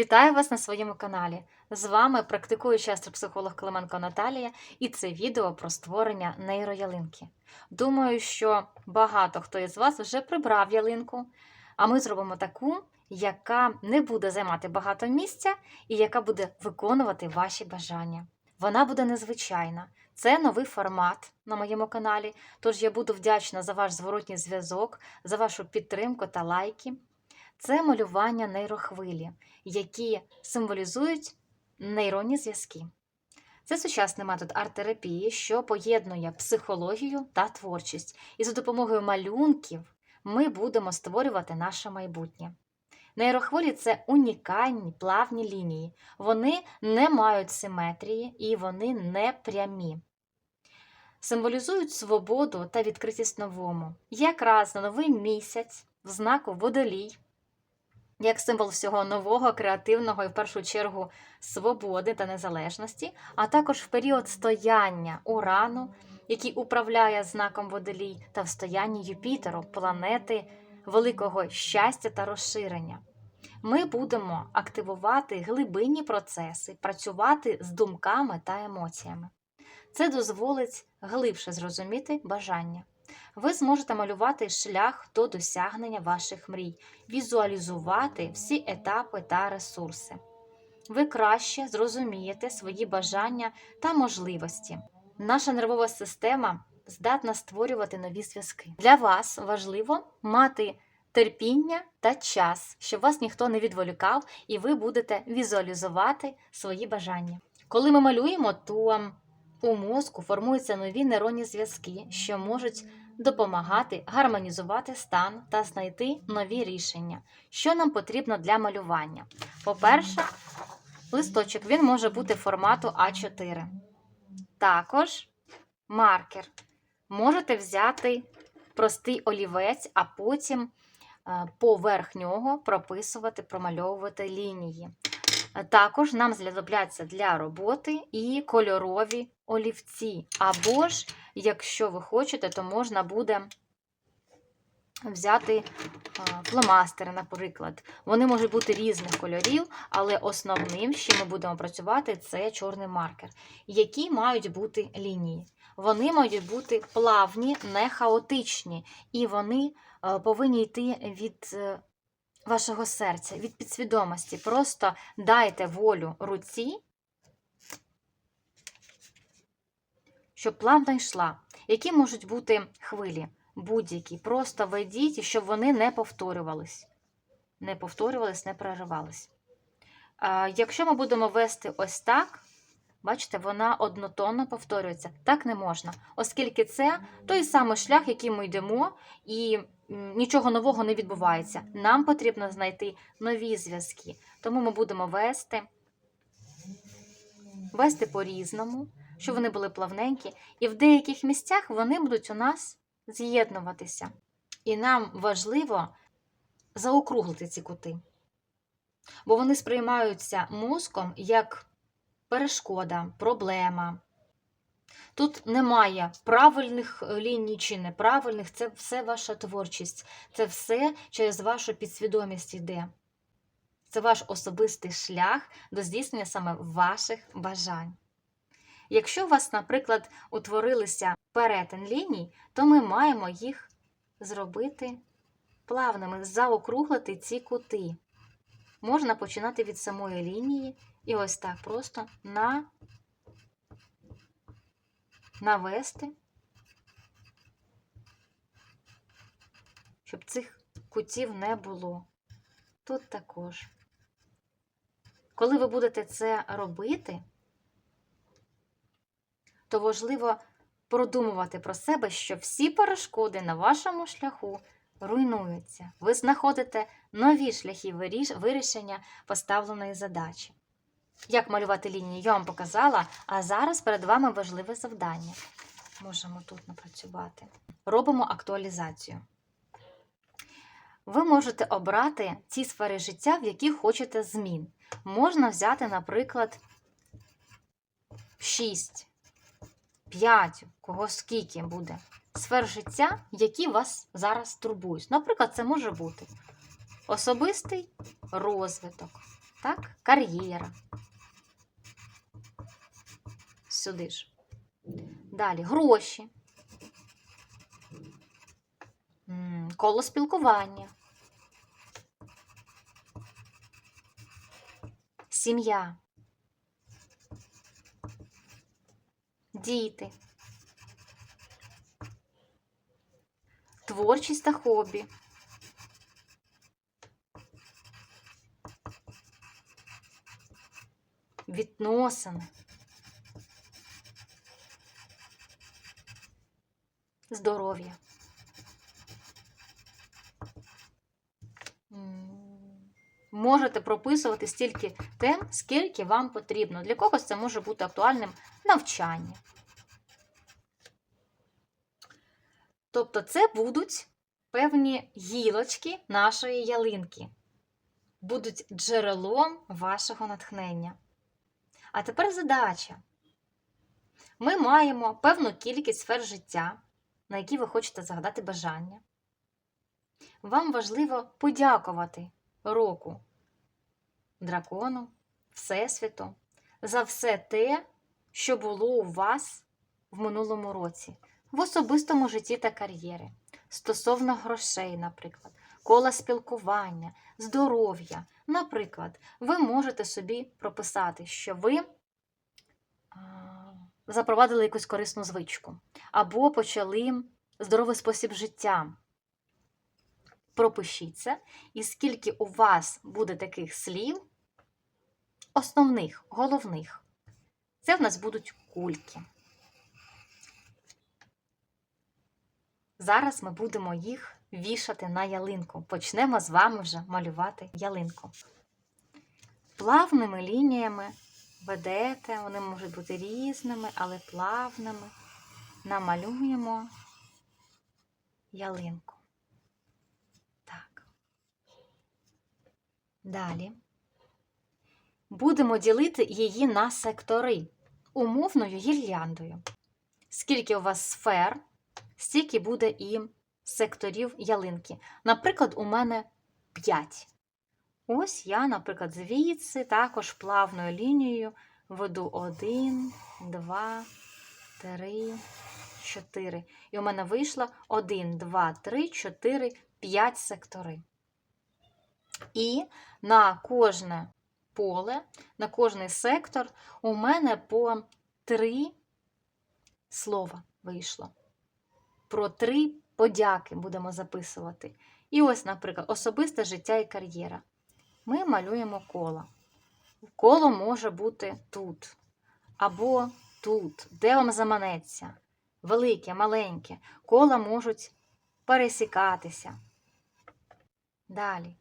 Вітаю вас на своєму каналі. З вами практикуюча астропсихолог Клименко Наталія, і це відео про створення нейроялинки. Думаю, що багато хто із вас вже прибрав ялинку, а ми зробимо таку, яка не буде займати багато місця і яка буде виконувати ваші бажання. Вона буде незвичайна. Це новий формат на моєму каналі, тож я буду вдячна за ваш зворотній зв'язок, за вашу підтримку та лайки. Це малювання нейрохвилі, які символізують нейронні зв'язки. Це сучасний метод арт-терапії, що поєднує психологію та творчість. І за допомогою малюнків ми будемо створювати наше майбутнє. Нейрохвилі це унікальні плавні лінії. Вони не мають симетрії і вони не прямі. Символізують свободу та відкритість новому. Якраз на новий місяць в знаку водолій як символ всього нового, креативного і в першу чергу свободи та незалежності, а також в період стояння Урану, який управляє знаком водолій, та в стоянні Юпітеру, планети великого щастя та розширення. Ми будемо активувати глибинні процеси, працювати з думками та емоціями. Це дозволить глибше зрозуміти бажання. Ви зможете малювати шлях до досягнення ваших мрій, візуалізувати всі етапи та ресурси. Ви краще зрозумієте свої бажання та можливості. Наша нервова система здатна створювати нові зв'язки. Для вас важливо мати терпіння та час, щоб вас ніхто не відволікав, і ви будете візуалізувати свої бажання. Коли ми малюємо, то у мозку формуються нові нейронні зв'язки, що можуть допомагати гармонізувати стан та знайти нові рішення, що нам потрібно для малювання. По-перше, листочок він може бути формату А4. Також маркер. Можете взяти простий олівець, а потім е, поверх нього прописувати, промальовувати лінії. Також нам знадобляться для роботи і кольорові олівці. Або ж, якщо ви хочете, то можна буде взяти фломастери, наприклад. Вони можуть бути різних кольорів, але основним, що ми будемо працювати, це чорний маркер, які мають бути лінії. Вони мають бути плавні, не хаотичні, і вони е, повинні йти від е, вашого серця, від підсвідомості. Просто дайте волю руці, щоб плавно йшла. Які можуть бути хвилі? Будь-які. Просто ведіть, щоб вони не повторювались. Не повторювались, не переривались. Якщо ми будемо вести ось так, бачите, вона однотонно повторюється. Так не можна, оскільки це той самий шлях, який ми йдемо, і нічого нового не відбувається. Нам потрібно знайти нові зв'язки. Тому ми будемо вести, вести по-різному, щоб вони були плавненькі, і в деяких місцях вони будуть у нас з'єднуватися. І нам важливо заокруглити ці кути. Бо вони сприймаються мозком як перешкода, проблема. Тут немає правильних ліній чи неправильних, це все ваша творчість, це все через вашу підсвідомість йде. Це ваш особистий шлях до здійснення саме ваших бажань. Якщо у вас, наприклад, утворилися перетин ліній, то ми маємо їх зробити плавними, заокруглити ці кути. Можна починати від самої лінії і ось так просто на навести, щоб цих кутів не було. Тут також. Коли ви будете це робити, то важливо продумувати про себе, що всі перешкоди на вашому шляху руйнуються. Ви знаходите нові шляхи вирішення поставленої задачі. Як малювати лінії, я вам показала, а зараз перед вами важливе завдання. Можемо тут напрацювати. Робимо актуалізацію. Ви можете обрати ті сфери життя, в яких хочете змін. Можна взяти, наприклад, 6, 5, кого скільки буде сфер життя, які вас зараз турбують. Наприклад, це може бути особистий розвиток, Так, кар'єра. Сюди ж. Далі гроші. Коло спілкування. Сім'я. Діти. Творчість та хобі. Відносини. Здоров'я. Можете прописувати стільки тем, скільки вам потрібно. Для когось це може бути актуальним навчання. Тобто, це будуть певні гілочки нашої ялинки, будуть джерелом вашого натхнення. А тепер задача. Ми маємо певну кількість сфер життя, на які ви хочете загадати бажання. Вам важливо подякувати року дракону, Всесвіту за все те, що було у вас в минулому році, в особистому житті та кар'єрі, стосовно грошей, наприклад, кола спілкування, здоров'я. Наприклад, ви можете собі прописати, що ви запровадили якусь корисну звичку, або почали здоровий спосіб життя. Пропишіть це, і скільки у вас буде таких слів, основних, головних, це в нас будуть кульки. Зараз ми будемо їх вішати на ялинку. Почнемо з вами вже малювати ялинку. Плавними лініями ведете, вони можуть бути різними, але плавними. Намалюємо ялинку. Далі. Будемо ділити її на сектори умовною гірляндою. Скільки у вас сфер, стільки буде і секторів ялинки. Наприклад, у мене 5. Ось я, наприклад, звідси також плавною лінією веду 1, 2, 3, 4. І у мене вийшло 1, 2, 3, 4, 5 сектори. І на кожне поле, на кожний сектор у мене по 3 слова вийшло. Про три подяки будемо записувати. І ось, наприклад, особисте життя і кар'єра. Ми малюємо коло. Коло може бути тут. Або тут, де вам заманеться. Велике, маленьке. Кола можуть пересікатися. Далі.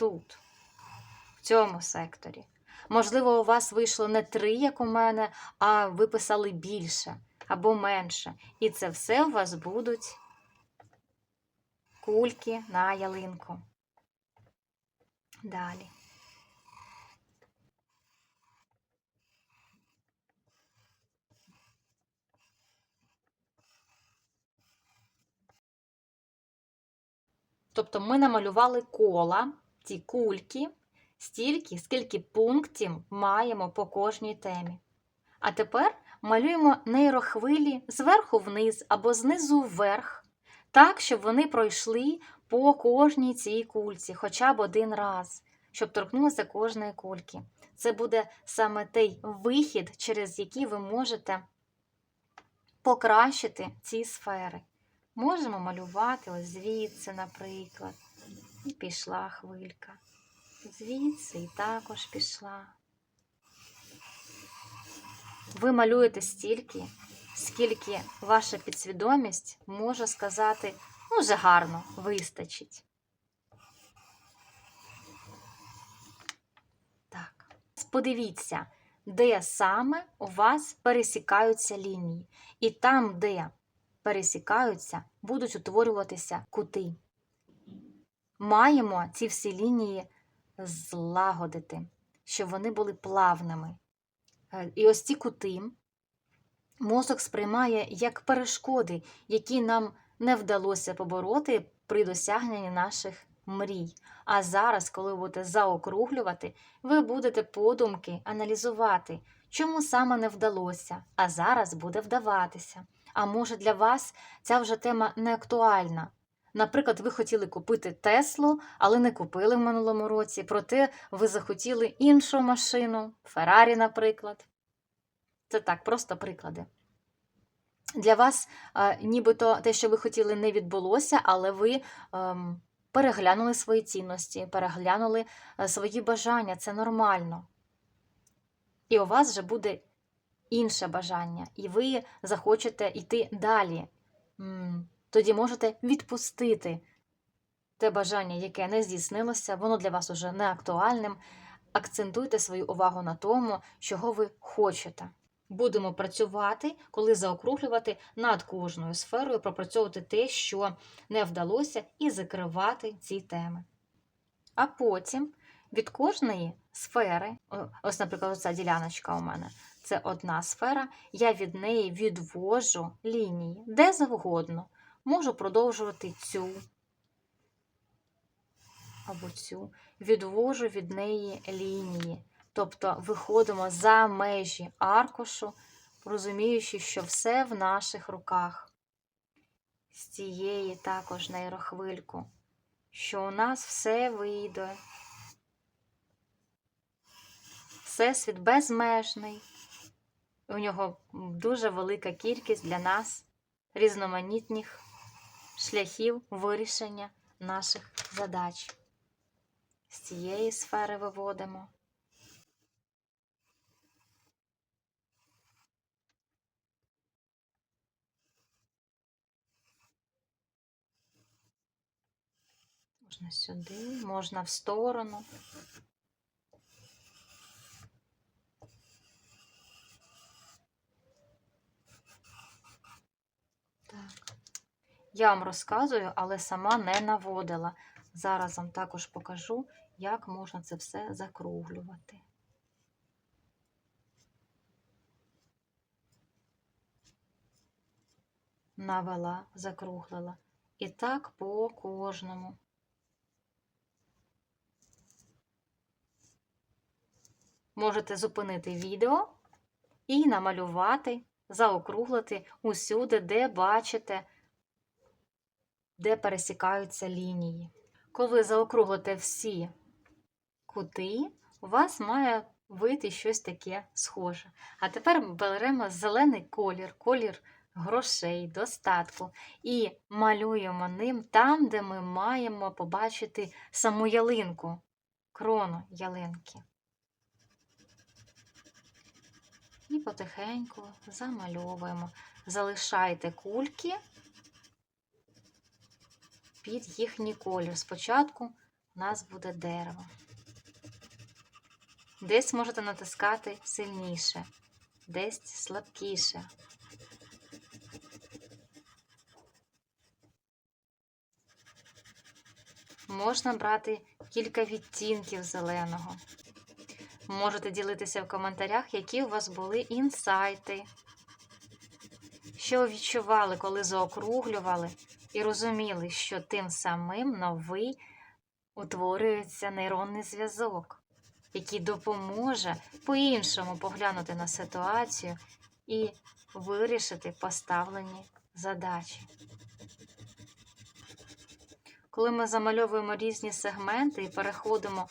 Тут, в цьому секторі. Можливо, у вас вийшло не три, як у мене, а ви писали більше або менше. І це все у вас будуть кульки на ялинку. Далі. Тобто ми намалювали кола, ці кульки, стільки, скільки пунктів маємо по кожній темі. А тепер малюємо нейрохвилі зверху вниз або знизу вверх, так, щоб вони пройшли по кожній цій кульці хоча б один раз, щоб торкнулося кожної кульки. Це буде саме той вихід, через який ви можете покращити ці сфери. Можемо малювати ось звідси, наприклад, і пішла хвилька. Звідси і також пішла. Ви малюєте стільки, скільки ваша підсвідомість може сказати, ну, вже гарно, вистачить. Так. Подивіться, де саме у вас пересікаються лінії. І там, де пересікаються, будуть утворюватися кути. Маємо ці всі лінії злагодити, щоб вони були плавними. Е, І ось ці кути мозок сприймає як перешкоди, які нам не вдалося побороти при досягненні наших мрій. А зараз, коли будете заокруглювати, ви будете подумки аналізувати, чому саме не вдалося, а зараз буде вдаватися. А може для вас ця вже тема не актуальна. Наприклад, ви хотіли купити Теслу, але не купили в минулому році, проте ви захотіли іншу машину, Феррарі, наприклад. Це так, просто приклади. Для вас е, нібито те, що ви хотіли, не відбулося, але ви ем, переглянули свої цінності, переглянули е, свої бажання. Це нормально. І у вас вже буде інше бажання, і ви захочете йти далі. Тоді можете відпустити те бажання, яке не здійснилося, воно для вас уже не актуальним. Акцентуйте свою увагу на тому, чого ви хочете. Будемо працювати, коли заокруглювати над кожною сферою, пропрацьовувати те, що не вдалося, і закривати ці теми. А потім від кожної сфери, ось, наприклад, ця діляночка у мене, це одна сфера, я від неї відвожу лінії, де завгодно. Можу продовжувати цю або цю, відвожу від неї лінії. Тобто виходимо за межі аркушу, розуміючи, що все в наших руках. З цієї також нейрохвильку, що у нас все вийде. Всесвіт безмежний. У нього дуже велика кількість для нас різноманітних шляхів вирішення наших задач. З цієї сфери виводимо. Можна сюди, можна в сторону. Я вам розказую, але сама не наводила. Зараз вам також покажу, як можна це все закруглювати. Навела, закруглила. І так по кожному. Можете зупинити відео і намалювати, заокруглити усюди, де бачите, де пересікаються лінії. Коли заокруглите всі кути, у вас має вийти щось таке схоже. А тепер беремо зелений колір, колір грошей, достатку, і малюємо ним там, де ми маємо побачити саму ялинку, крону ялинки. І потихеньку замальовуємо. Залишайте кульки під їхній колір. Спочатку у нас буде дерево. Десь можете натискати сильніше, десь слабкіше. Можна брати кілька відтінків зеленого. Можете ділитися в коментарях, які у вас були інсайти. Що ви відчували, коли заокруглювали, і розуміли, що тим самим новий утворюється нейронний зв'язок, який допоможе по-іншому поглянути на ситуацію і вирішити поставлені задачі. Коли ми замальовуємо різні сегменти і переходимо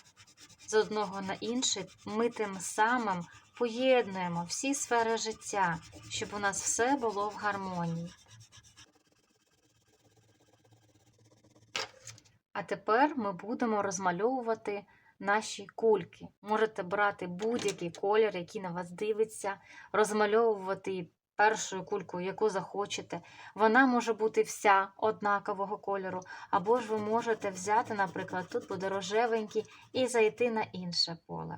з одного на інший, ми тим самим поєднуємо всі сфери життя, щоб у нас все було в гармонії. А тепер ми будемо розмальовувати наші кульки. Можете брати будь-який колір, який на вас дивиться, розмальовувати першою кулькою, яку захочете. Вона може бути вся однакового кольору, або ж ви можете взяти, наприклад, тут буде рожевенький, і зайти на інше поле.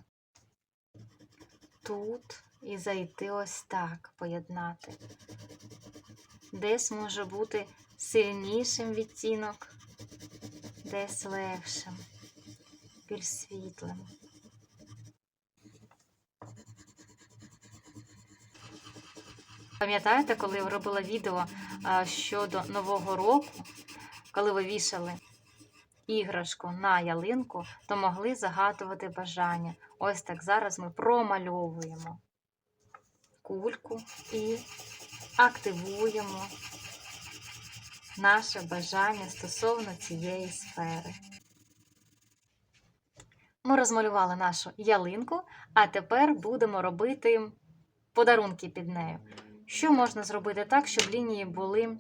Тут і зайти ось так, поєднати. Десь може бути сильнішим відтінок, десь легшим, більш світлим. Пам'ятаєте, коли я робила відео щодо Нового року, коли ви вішали іграшку на ялинку, то могли загадувати бажання. Ось так зараз ми промальовуємо кульку і активуємо наше бажання стосовно цієї сфери. Ми розмалювали нашу ялинку, а тепер будемо робити подарунки під нею. Що можна зробити так, щоб лінії були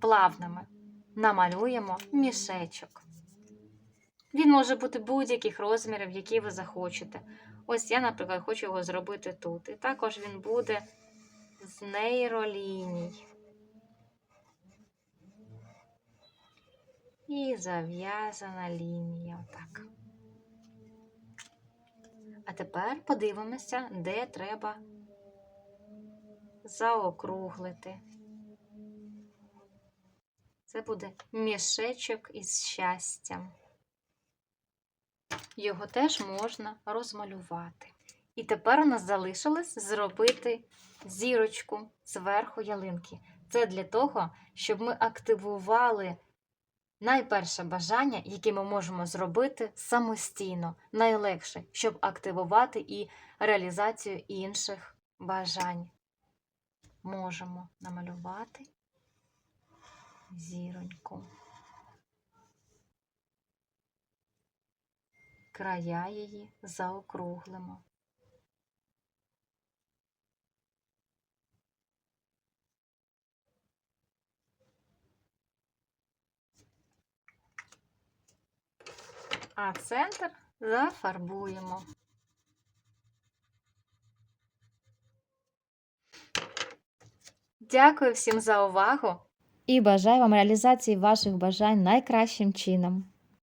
плавними? Намалюємо мішечок. Він може бути будь-яких розмірів, які ви захочете. Ось я, наприклад, хочу його зробити тут. І також він буде з нейроліній. І зав'язана лінія. Отак. А тепер подивимося, де треба заокруглити. Це буде мішечок із щастям. Його теж можна розмалювати. І тепер у нас залишилось зробити зірочку зверху ялинки. Це для того, щоб ми активували найперше бажання, яке ми можемо зробити самостійно, найлегше, щоб активувати і реалізацію інших бажань. Можемо намалювати зіроньку. Края її заокруглимо. А центр зафарбуємо. Дякую всім за увагу і бажаю вам реалізації ваших бажань найкращим чином.